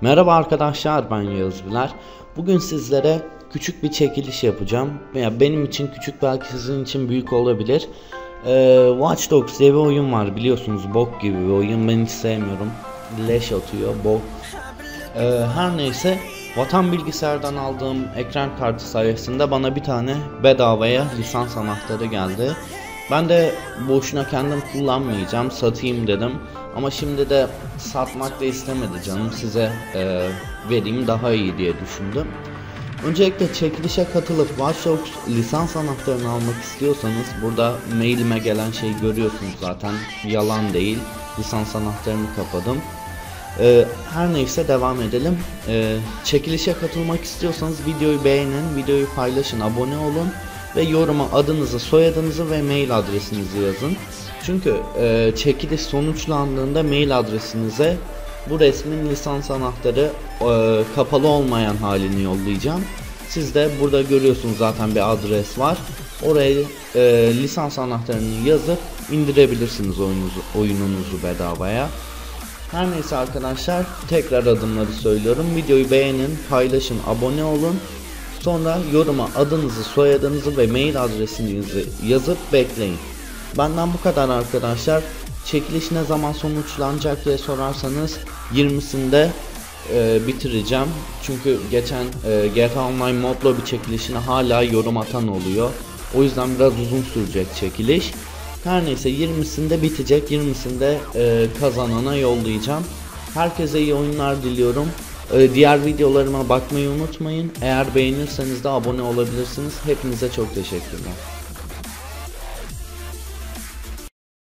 Merhaba arkadaşlar ben Yağız. Bugün sizlere küçük bir çekiliş yapacağım. Ya benim için küçük belki sizin için büyük olabilir. Ee, Watch Dogs diye bir oyun var biliyorsunuz bok gibi bir oyun ben hiç sevmiyorum. Leş atıyor bok. Ee, her neyse Vatan Bilgisayar'dan aldığım ekran kartı sayesinde bana bir tane bedavaya lisans anahtarı geldi. Ben de boşuna kendim kullanmayacağım satayım dedim. Ama şimdi de satmak da istemedi canım size e, vereyim daha iyi diye düşündüm. Öncelikle çekilişe katılıp Watch Dogs lisans anahtarını almak istiyorsanız burada mailime gelen şeyi görüyorsunuz zaten yalan değil lisans anahtarını kapadım. Ee, her neyse devam edelim. Ee, çekilişe katılmak istiyorsanız videoyu beğenin, videoyu paylaşın, abone olun ve yoruma adınızı, soyadınızı ve mail adresinizi yazın. Çünkü e, çekiliş sonuçlandığında mail adresinize bu resmin lisans anahtarı e, kapalı olmayan halini yollayacağım. Siz de burada görüyorsunuz zaten bir adres var. Oraya e, lisans anahtarını yazıp indirebilirsiniz oyununuzu, oyununuzu bedavaya. Her neyse arkadaşlar tekrar adımları söylüyorum. Videoyu beğenin, paylaşın, abone olun. Sonra yoruma adınızı, soyadınızı ve mail adresinizi yazıp bekleyin. Benden bu kadar arkadaşlar. Çekiliş ne zaman sonuçlanacak diye sorarsanız 20'sinde e, bitireceğim. Çünkü geçen e, GTA Online modlo bir çekilişine hala yorum atan oluyor. O yüzden biraz uzun sürecek çekiliş. Her neyse 20'sinde bitecek. 20'sinde e, kazanana yollayacağım. Herkese iyi oyunlar diliyorum. E, diğer videolarıma bakmayı unutmayın. Eğer beğenirseniz de abone olabilirsiniz. Hepinize çok teşekkürler.